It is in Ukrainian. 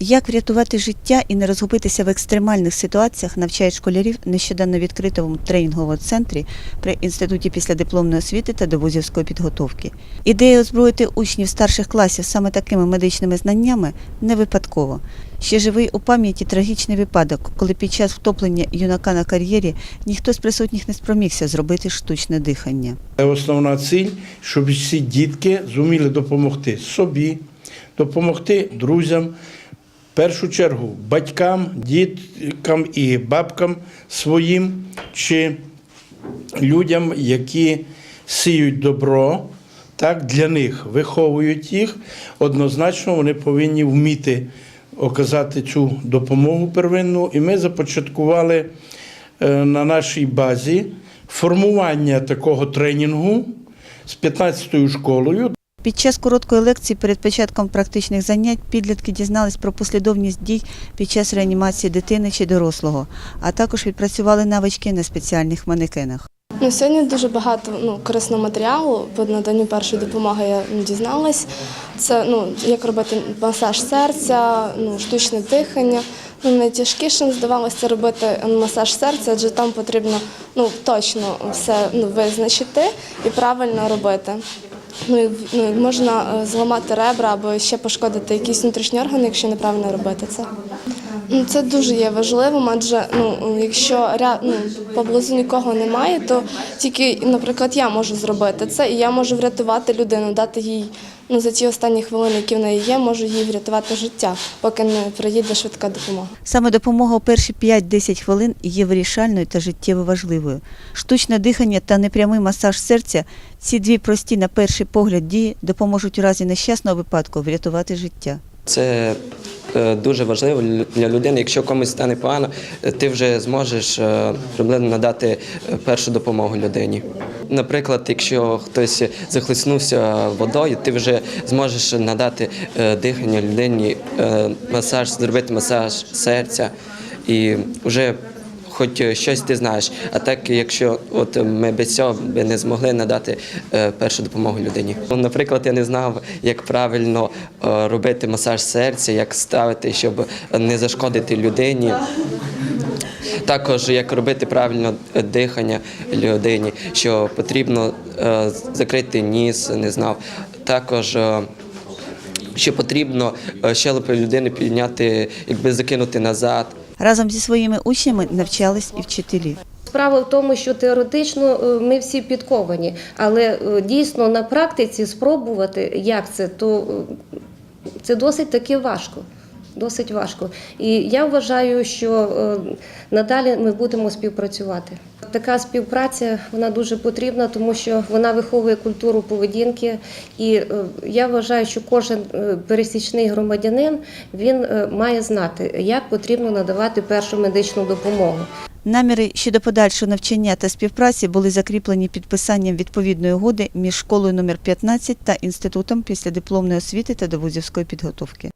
Як врятувати життя і не розгубитися в екстремальних ситуаціях, навчають школярів нещодавно відкритому тренінговому центрі при інституті післядипломної освіти та довузівської підготовки. Ідея озброїти учнів старших класів саме такими медичними знаннями не випадково. Ще живий у пам'яті трагічний випадок, коли під час втоплення юнака на кар'єрі ніхто з присутніх не спромігся зробити штучне дихання. Основна ціль, щоб всі дітки зуміли допомогти собі, допомогти друзям, першу чергу батькам, діткам і бабкам своїм чи людям, які сіють добро, так, для них виховують їх. Однозначно вони повинні вміти оказати цю допомогу первинну. І ми започаткували е, на нашій базі формування такого тренінгу з 15-ю школою. Під час короткої лекції перед початком практичних занять підлітки дізнались про послідовність дій під час реанімації дитини чи дорослого, а також відпрацювали навички на спеціальних манекенах. Ну, сьогодні дуже багато ну, корисного матеріалу по наданню першої допомоги я ну, дізналась. Це ну, як робити масаж серця, ну, штучне дихання. Ну, найтяжкішим здавалося робити масаж серця, адже там потрібно ну, точно все ну, визначити і правильно робити. Ну, ну, можна е, зламати ребра або ще пошкодити якісь внутрішні органи, якщо неправильно робити це. Ну, Це дуже є важливим, адже ну, якщо ну, поблизу нікого немає, то тільки, наприклад, я можу зробити це, і я можу врятувати людину, дати їй ну, за ті останні хвилини, які в неї є, можу їй врятувати життя, поки не приїде швидка допомога. Саме допомога у перші 5-10 хвилин є вирішальною та життєво важливою. Штучне дихання та непрямий масаж серця ці дві прості на перший погляд дії допоможуть у разі нещасного випадку врятувати життя. Це дуже важливо для людини. Якщо комусь стане погано, е, ти вже зможеш е, приблизно надати е, першу допомогу людині. Наприклад, якщо хтось захлиснувся водою, ти вже зможеш надати е, дихання людині, е, масаж, зробити масаж серця і вже хоч щось ти знаєш. А так, якщо от ми без цього би не змогли надати е, першу допомогу людині. Ну, Наприклад, я не знав, як правильно е, робити масаж серця, як ставити, щоб не зашкодити людині. Також як робити правильно е, дихання людині, що потрібно е, закрити ніс, не знав. Також е, що потрібно е, щелепи людини підняти, якби закинути назад. Разом зі своїми учнями навчались і вчителі. Справа в тому, що теоретично е, ми всі підковані, але е, дійсно на практиці спробувати, як це, то е, це досить таки важко. Досить важко. І я вважаю, що надалі ми будемо співпрацювати. Така співпраця вона дуже потрібна, тому що вона виховує культуру поведінки. І е, я вважаю, що кожен е, пересічний громадянин він е, має знати, як потрібно надавати першу медичну допомогу. Наміри щодо подальшого навчання та співпраці були закріплені підписанням відповідної угоди між школою номер 15 та інститутом післядипломної освіти та довузівської підготовки.